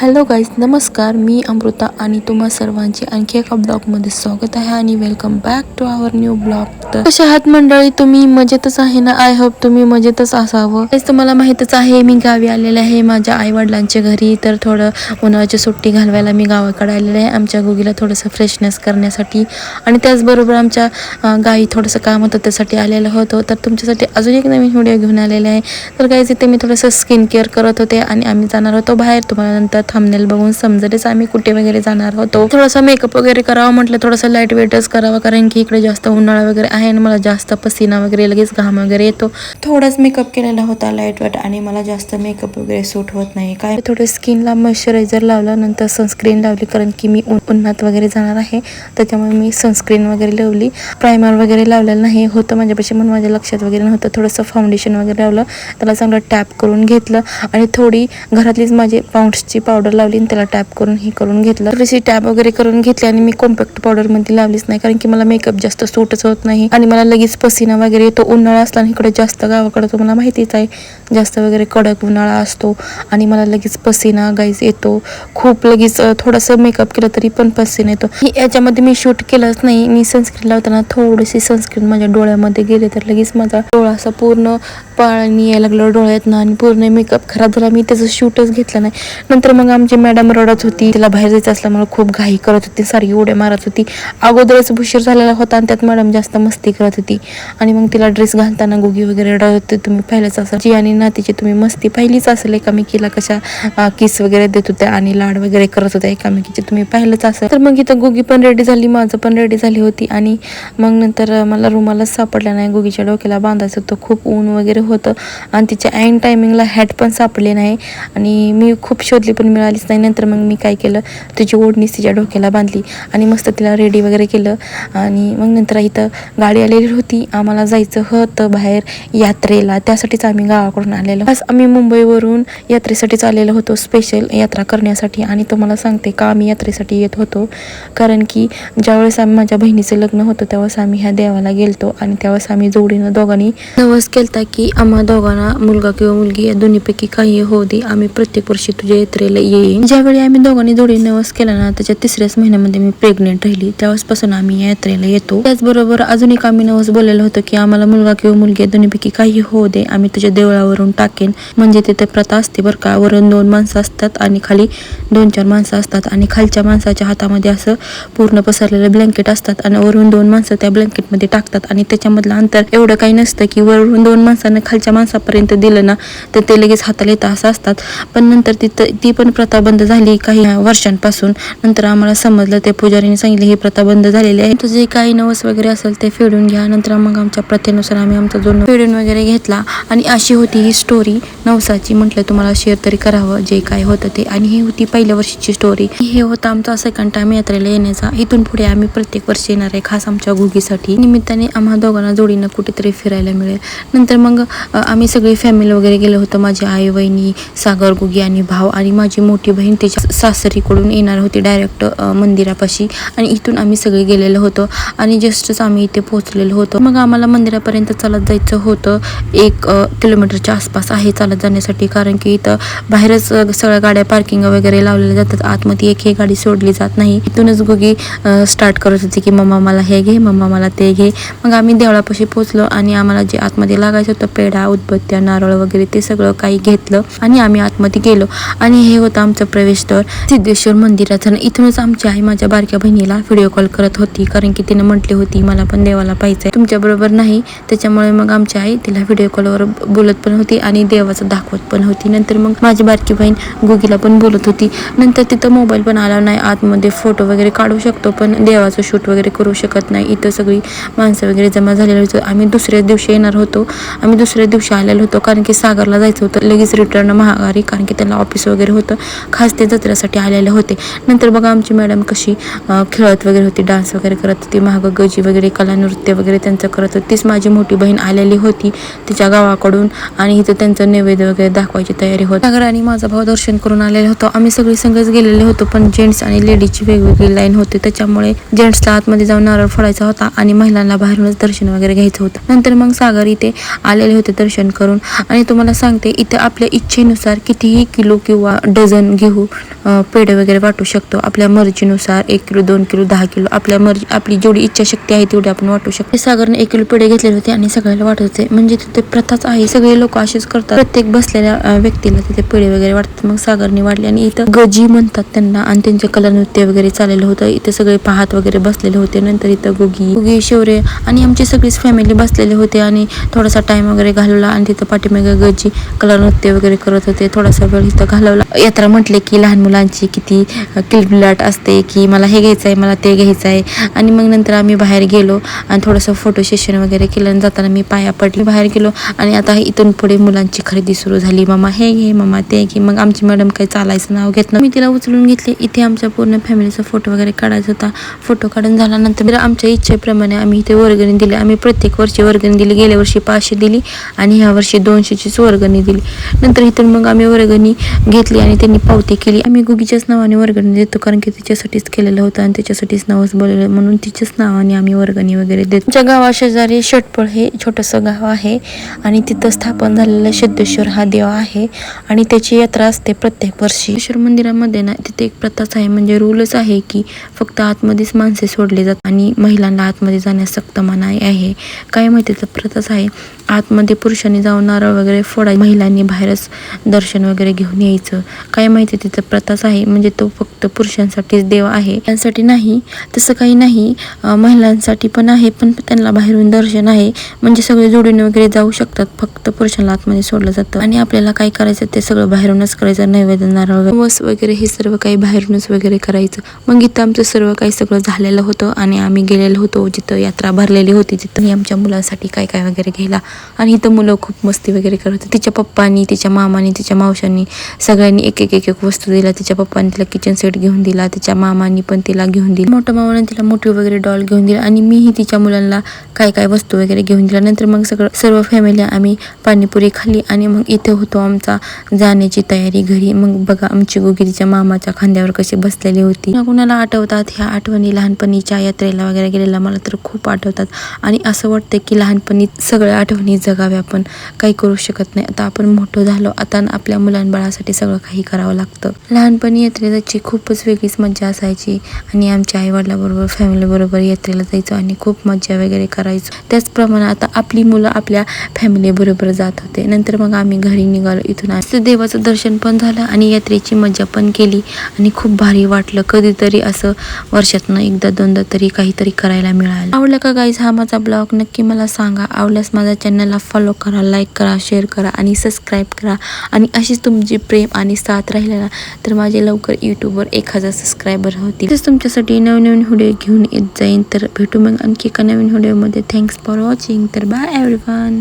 Hello guys नमस्कार मी अमृता आणि तुम्हा सर्वांचे आणखी एका ब्लॉगमध्ये स्वागत आहे आणि welcome back to our new blog तर कशा आहात मंडळी? तुम्ही मजेतच आहे ना? आय होप तुम्ही मजेतच असावं. तेच तुम्हाला माहीतच आहे मी गावी आलेले आहे माझ्या आई वडिलांच्या घरी. तर थोडं उन्हाळ्याची सुट्टी घालवायला मी गावाकडे आलेले आहे. आमच्या गुगीला थोडंसं फ्रेशनेस करण्यासाठी. आणि त्याचबरोबर आमच्या गाई थोडंसं काम होतं त्यासाठी आलेलं होतं. तर तुमच्यासाठी अजून एक नवीन व्हिडिओ घेऊन आलेले आहे. तर गाईज इथे मी थोडंसं स्किन केअर करत होते आणि आम्ही जाणार होतो बाहेर. तुम्हाला नंतर थांबनेल बघून समजलेच आम्ही कुठे वगैरे जाणार होतो. थोडासा मेकअप वगैरे करावा म्हटलं थोडंसं लाइट वेटच करावा कारण की इकडे जास्त उन्हाळा वगैरे आहे आणि मला जास्त पसीना वगैरे लगेच घाम वगैरे येतो. थोडाच मेकअप केलेला होता लाइट वेट आणि मला जास्त मेकअप वगैरे सूट होत नाही. काय? थोडं स्किनला मॉइश्चरायझर लावला नंतर सनस्क्रीन लावली कारण की मी उन्हात वगैरे जाणार आहे. त्याच्यामुळे मी सनस्क्रीन वगैरे लावली. प्रायमर वगैरे लावलेलं नाही. होतं माझ्यापाशी म्हणून माझ्या लक्षात वगैरे नव्हतं. थोडंसं फाउंडेशन वगैरे लावलं. त्याला चांगलं टॅप करून घेतलं. आणि थोडी घरातलीच माझी पाऊंड्सची पावडर पावडर लावली आणि त्याला टॅप करून हे करून घेतलं. थोडीशी टॅप वगैरे करून घेतली आणि मी कॉम्पॅक्ट पावडरमध्ये लावलीच नाही कारण की मला मेकअप जास्त सूटच होत नाही. आणि मला लगेच पसीना वगैरे येतो उन्हाळा असला आणि इकडे जास्त गावाकडे तुम्हाला माहितीच आहे. जास्त वगैरे कडक उन्हाळा असतो आणि मला लगेच पसीना गाईज येतो. खूप लगेच थोडासा मेकअप केलं तरी पण पसिना येतो. याच्यामध्ये मी शूट केलंच नाही. मी सनस्क्रीन लावताना थोडीशी सनस्क्रीन माझ्या डोळ्यामध्ये गेले तर लगेच माझा डोळा असा पूर्ण पाणी यायला लागलं डोळ्यातनं आणि पूर्ण मेकअप खराब झाला. मी त्याचं शूटच घेतलं नाही. नंतर मग आमची मॅडम रडत होती. तिला बाहेर जायचं असल्यामुळे खूप घाई करत होती. सारी उड्या मारत होती. अगोदरच उशीर झालेला होता आणि त्यात मॅडम जास्त मस्ती करत होती. आणि मग तिला ड्रेस घालताना गुगी वगैरे रडत होती. तुम्ही पाहिलंच असाल. जी आणि नातीची तुम्ही मस्ती पाहिलीच असेल. एकामेकीला कशा किस वगैरे देत होत्या आणि लाड वगैरे करत होत्या. एकामेकीची तुम्ही पाहिलंच असेल. तर मग इथं गुगी पण रेडी झाली. माझं पण रेडी झाली होती. आणि मग नंतर मला रुमालाच सापडला नाही. गुगीच्या डोक्याला बांधायचं होतं. खूप ऊन वगैरे होतं. आणि तिच्या ऐन टायमिंगला हॅट पण सापडले नाही. आणि मी खूप शोधली पण मिळालीच नाही. नंतर मग मी काय केलं? तिची ओढणीस तिच्या डोक्याला बांधली. आणि मस्त तिला रेडी वगैरे केलं. आणि मग नंतर इथं गाडी आलेली होती. आम्हाला जायचं होतं बाहेर यात्रेला. त्यासाठीच आम्ही गावाकडून आलेलो. आज आम्ही मुंबईवरून यात्रेसाठीच आलेलो होतो स्पेशल यात्रा करण्यासाठी. आणि तुम्हाला सांगते का आम्ही यात्रेसाठी येत होतो. कारण की ज्यावेळेस आम्ही माझ्या बहिणीचं लग्न होतं त्यावेळेस आम्ही ह्या देवाला गेलतो. आणि त्यावेळेस आम्ही जोडीनं दोघांनी नवस केलता की आम्हा दोघांना मुलगा किंवा मुलगी या दोन्हीपैकी काही होऊ दे. आम्ही प्रत्येक वर्षी तुझ्या यात्रेला येईन. ज्यावेळी आम्ही दोघांनी जोडी नवस केला ना त्याच्या तिसऱ्याच महिन्यामध्ये मी प्रेग्नेंट राहिली. त्यावेळेसपासून आम्ही या यात्रेला येतो. त्याचबरोबर अजून एक आम्ही नवस बोललेलं होतं की आम्हाला मुलगा किंवा मुलगी या दोन्हीपैकी काही होऊ दे. आम्ही तुझ्या देवळावरून टाकेन. म्हणजे तिथे प्रथा असते बरं का वरून दोन माणसं असतात आणि खाली दोन चार माणसं असतात आणि खालच्या माणसाच्या हातामध्ये असं पूर्ण पसरलेलं ब्लँकेट असतात आणि वरून दोन माणसं त्या ब्लँकेटमध्ये टाकतात आणि त्याच्यामधलं अंतर एवढं काही नसतं की वरून दोन माणसांना खालच्या माणसापर्यंत दिलं ना तर ते लगेच हाताला येतं असं असतात. पण नंतर तिथं ती पण प्रथा बंद झाली काही वर्षांपासून. नंतर आम्हाला समजलं ते पुजारीने सांगितलं ही प्रथा बंद झालेली आहे. तुझे काही नवस वगैरे असेल ते फेडून घ्या. नंतर मग आमच्या प्रथेनुसार आम्ही आमचा जो फेडून वगैरे घेतला आणि अशी होती ही स्टोरी नवसाची म्हटलं तुम्हाला शेअर तरी करावं जे काय होतं ते. आणि ही होती पहिल्या वर्षीची स्टोरी हे होतं आमचा सेकंड टाइम यात्रेला येण्याचा. इथून पुढे आम्ही प्रत्येक वर्षी येणार आहे खास आमच्या गुगीसाठी निमित्ताने आम्हा दोघांना जोडीनं कुठेतरी फिरायला मिळेल. नंतर मग आम्ही सगळी फॅमिली वगैरे गेलो होतो. माझी आई वहिनी सागर गुगी आणि भाव आणि माझी मोठी बहीण तिच्या सासरीकडून येणार होती डायरेक्ट मंदिरापाशी. आणि इथून आम्ही सगळे गेलेलो होतो. आणि जस्टच आम्ही इथे पोहोचलेलो होतो. मग आम्हाला मंदिरापर्यंत चालत जायचं होतं. एक किलोमीटरच्या आसपास आहे चालत जाण्यासाठी. कारण की इथं बाहेरच सगळ्या गाड्या पार्किंग वगैरे लावलेल्या जातात. आतमध्ये एकही गाडी सोडली जात नाही. इथूनच गुगी स्टार्ट करत होती की मम्मा मला हे घे. मम्मा मला ते घे. मग आम्ही देवळापाशी पोहोचलो आणि आम्हाला जे आतमध्ये लागायचं होतं पेढा उदबत्त्या नारळ वगैरे ते सगळं काही घेतलं आणि आम्ही आतमध्ये गेलो. आणि हे होतं आमचं प्रवेशद्वार. सिद्धेश्वर मंदिराचं इथूनच आमची आई माझ्या बारक्या बहिणीला व्हिडिओ कॉल करत होती. कारण की तिने म्हटली होती मला पण देवाला पाहिजे तुमच्या बरोबर नाही. त्याच्यामुळे मग आमची आई तिला व्हिडिओ कॉलवर बोलत पण होती आणि देवाचं दाखवत पण होती. नंतर मग माझी बारकी बहीण गुगीला पण बोलत होती. नंतर तिथं मोबाईल पण आला. नाही आतमध्ये फोटो वगैरे काढू शकतो पण देवाचं शूट वगैरे करू शकत नाही. इथं सगळी माणसं वगैरे जमा झालेली होती. आम्ही दुसऱ्या दिवशी येणार होतो. आम्ही दुसऱ्या दिवशी आलेलो होतो कारण की सागरला जायचं होतं. लगेच रिटर्न महागारी कारण की त्याला ऑफिस वगैरे होतं. खास ते जत्रेसाठी आलेले होते. नंतर बघा आमची मॅडम कशी खेळत वगैरे होती डान्स वगैरे करत होती महाग गजी वगैरे कला नृत्य वगैरे त्यांचं करत होती. तीच माझी मोठी बहीण आलेली होती तिच्या गावाकडून. आणि इथं त्यांचं नैवेद्य वगैरे दाखवायची तयारी होती. सागर आणि माझा भाऊ दर्शन करून आलेलो होतो. आम्ही सगळी संघच गेलेले होतो पण जेंट्स आणि लेडीजची वेगवेगळी लाईन होती. त्याच्यामुळे जेंट्सला आतमध्ये जाऊन नारळ फोडायचा होता आणि महिलांना बाहेरूनच दर्शन वगैरे घ्यायचं होतं. नंतर मग सागर इथे आलेले होते दर्शन करून. आणि तुम्हाला सांगते इथे आपल्या इच्छेनुसार कितीही किलो किंवा डझन घेऊ पेढे वगैरे वाटू शकतो. आपल्या मर्जीनुसार एक किलो दोन किलो दहा किलो आपल्या मर्जी आपली जेवढी इच्छाशक्ती आहे तेवढी आपण वाटू शकतो. सागरने एक किलो पेढे घेतलेले होते आणि सगळ्याला वाटत होते. म्हणजे तिथे प्रथाच आहे. सगळे लोक असेच करतात. प्रत्येक बसलेल्या व्यक्तीला तिथे पेढे वगैरे वाटतात. मग सागरने वाढले आणि इथं गजी म्हणतात त्यांना आणि त्यांचे कला नृत्य वगैरे चाललेलं होतं. इथे सगळे पाहत वगैरे बसलेले होते. नंतर इथं गुगी गुगी शौर्य आणि आमची सगळीच फॅमिली बसलेले होते आणि थोडासा टाइम वगैरे घालवला आणि तिथं पाठीमागे गजी कला नृत्य वगैरे करत होते. थोडासा वेळ इथं घालवला. यात्रा म्हटले की लहान मुलांची किती किलबिलाट असते की मला हे घ्यायचं आहे मला ते घ्यायचं आहे. आणि मग नंतर आम्ही बाहेर गेलो आणि थोडंसं फोटो सेशन वगैरे केलं आणि जाताना मी पाया पडले. बाहेर गेलो आणि आता इथून पुढे मुलांची खरेदी सुरू झाली. मामा हे घे मामा ते घे. मग आमची मॅडम काही चालायचं नाव घेत मी तिला उचलून घेतले. इथे आमच्या पूर्ण फॅमिलीचा फोटो वगैरे काढायचा होता. फोटो काढून झाल्यानंतर आमच्या इच्छेप्रमाणे आम्ही इथे वर्गणी दिली. आम्ही प्रत्येक वर्षी वर्गणी दिली. गेल्या वर्षी पाचशे दिली. आणि ह्या वर्षी दोनशेचीच वर्गणी दिली. नंतर इथून मग आम्ही वर्गणी घेतली आणि त्यांनी पावती केली. आम्ही गुगीच्याच नावाने वर्गणी देतो कारण की तिच्यासाठीच केलेलं होतं आणि त्याच्यासाठीच नावच बोललेलं म्हणून तिच्याच नावाने आम्ही वर्गणी वगैरे देतो. आमच्या गावा शेजारी षटपळ हे छोटंसं गाव आहे आणि तिथं स्थापन झालेला सिद्धेश्वर हा देव आहे आणि त्याची यात्रा असते प्रत्येक वर्षी. ईश्वर मंदिरामध्ये ना तिथे एक प्रथाच आहे म्हणजे रूलच आहे की फक्त आतमध्येच माणसे सोडले जातात आणि महिलांना आतमध्ये जाण्यास सक्त मनाई आहे. काय माहिती तर प्रथाच आहे. आतमध्ये पुरुषांनी जाऊन नारळ वगैरे फोडाय महिलांनी बाहेरच दर्शन वगैरे घेऊन यायचं. काय माहिती तिथं प्रथाच आहे म्हणजे तो फक्त पुरुषांसाठीच देव आहे. त्यांसाठी नाही तसं काही नाही. महिलांसाठी पण आहे पण त्यांना बाहेरून दर्शन आहे. म्हणजे सगळे जोडीने वगैरे जाऊ शकतात फक्त पुरुषांना आतमध्ये सोडलं जातं. आणि आपल्याला काय करायचं ते सगळं बाहेरूनच करायचं नैवेद्य नारळ वगैरे. वस वगैरे हे सर्व काही बाहेरूनच वगैरे करायचं. मग इथं आमचं सर्व काही सगळं झालेलं होतं आणि आम्ही गेलेलो होतो जिथं यात्रा भरलेली होती तिथं. आमच्या मुलांसाठी काय काय वगैरे घ्यायला आणि तिथं मुलं खूप मस्ती वगैरे करत होती. तिच्या पप्पानी तिच्या मामानी तिच्या मावशांनी सगळ्यांनी एक एक एक एक वस्तू दिला. तिच्या पप्पानी तिला किचन सेट घेऊन दिला. तिच्या मामानी पण तिला घेऊन दिली. मोठ्या मामाने तिला मोठी वगैरे डॉल घेऊन दिला. आणि मीही तिच्या मुलांना काय काय वस्तू वगैरे घेऊन दिला. नंतर मग सगळं सर्व फॅमिली आम्ही पाणीपुरी खाल्ली आणि मग इथे होतो आमचा जाण्याची तयारी घरी. मग बघा आमची गोगी तिच्या मामाच्या खांद्यावर कशी बसलेली होती. कुणाला आठवतात? ह्या आठवणी लहानपणीच्या यात्रेला वगैरे गेलेला मला तर खूप आठवतात. आणि असं वाटतं की लहानपणी सगळ्या आठवणी जगावे आपण काही करू शकत नाही. आता आपण मोठं झालो आता आपल्या मुलांबाळासाठी सगळं काही करावं लागतं. लहानपणी यात्रेला जायची खूपच वेगळीच मज्जा असायची. आणि आमच्या आईवडिलाबरोबर फॅमिलीबरोबर यात्रेला जायचो आणि खूप मज्जा वगैरे करायचो. त्याचप्रमाणे आता आपली मुलं आपल्या फॅमिलीबरोबर जात होते. नंतर मग आम्ही घरी निघालो इथून. असं देवाचं दर्शन पण झालं आणि यात्रेची मजा पण केली. आणि खूप भारी वाटलं. कधीतरी असं वर्षातनं एकदा दोनदा तरी काहीतरी करायला मिळालं. आवडलं का गाईज हा माझा ब्लॉग. नक्की मला सांगा. आवडल्यास माझ्या चॅनलला फॉलो करा लाईक करा शेअर करा आणि सबस्क्राईब करा. आणि अशीच तुमची प्रेम आणि साथ राहिला ना तर माझे लवकर यूट्यूबवर एक हजार सबस्क्रायबर होतील. तसेच तुमच्यासाठी नवनवीन व्हिडिओ घेऊन येत जाईन तर भेटू मग आणखी एका नवीन व्हिडिओमध्ये थँक्स फॉर वॉचिंग तर बाय एव्हरीवन